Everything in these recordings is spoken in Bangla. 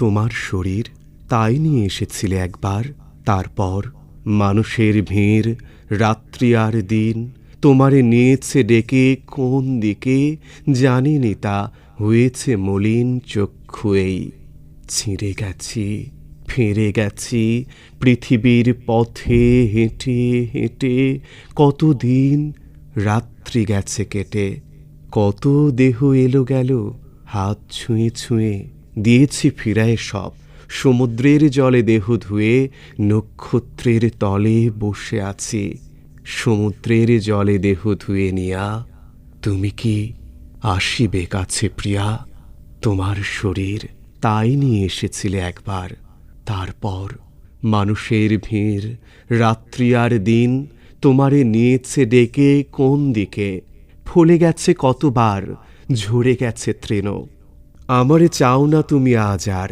তোমার শরীর তাই নিয়ে এসেছিলে একবার, তারপর মানুষের ভিড়, রাত্রি আর দিন, তোমারে নিয়েছে ডেকে কোন দিকে জানিনি তা, হয়েছে মলিন চক্ষু এই। ছিঁড়ে গেছি, ফিরে গেছি, পৃথিবীর পথে হেঁটে হেঁটে, কতদিন রাত্রি গেছে কেটে, কত দেহ এলো গেল হাত ছুঁয়ে ছুঁয়ে। দিয়েছি ফিরায় সব। সমুদ্রের জলে দেহ ধুয়ে নক্ষত্রের তলে বসে আছি। সমুদ্রের জলে দেহ ধুয়ে নিয়া, তুমি কি আসিবে কাছে প্রিয়া? তোমার শরীর তাই নিয়ে এসেছিলে একবার। তারপর মানুষের ভিড়, রাত্রি আর দিন তোমারে নিয়েছে ডেকে কোন দিকে? ফলে গেছে কতবার, ঝরে গেছে তৃণ। আমারে চাও না তুমি আজ আর।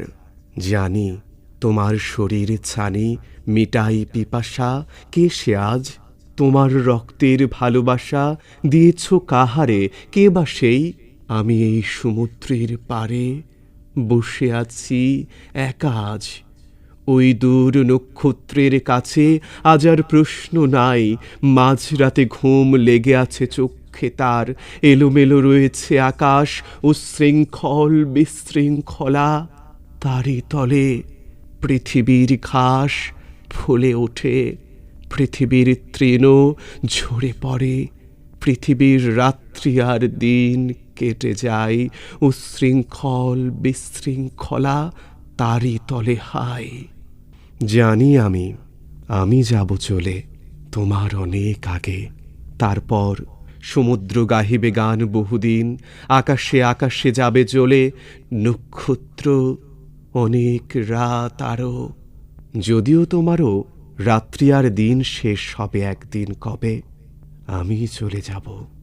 জানি তোমার শরীর ছানি, মিটাই পিপাসা, কে সে আজ? তোমার রক্তের ভালোবাসা দিয়েছ কাহারে? কে বা সেই? আমি এই সমুদ্রের পারে বসে আছি একা আজ। ওই দূর নক্ষত্রের কাছে আজ আর প্রশ্ন নাই, মাঝরাতে ঘুম লেগে আছে চোখে তার এলোমেলো রয়েছে আকাশ ও শৃঙ্খল বিশৃঙ্খলা। তারই তলে পৃথিবীর ঘাস ফুলে ওঠে, পৃথিবীর তৃণ ঝরে পড়ে, পৃথিবীর রাত্রি আর দিন কেটে যায় উশৃঙ্খল বিশৃঙ্খলা তারই তলে হায়। জানি আমি আমি যাব চলে তোমার অনেক আগে, তারপর সমুদ্র গাহিবে গান বহুদিন, আকাশে আকাশে যাবে চলে নক্ষত্র অনেক রাত আরও যদিও তোমারও রাত্রি আর দিন শেষ হবে একদিন কবে, আমি চলে যাব।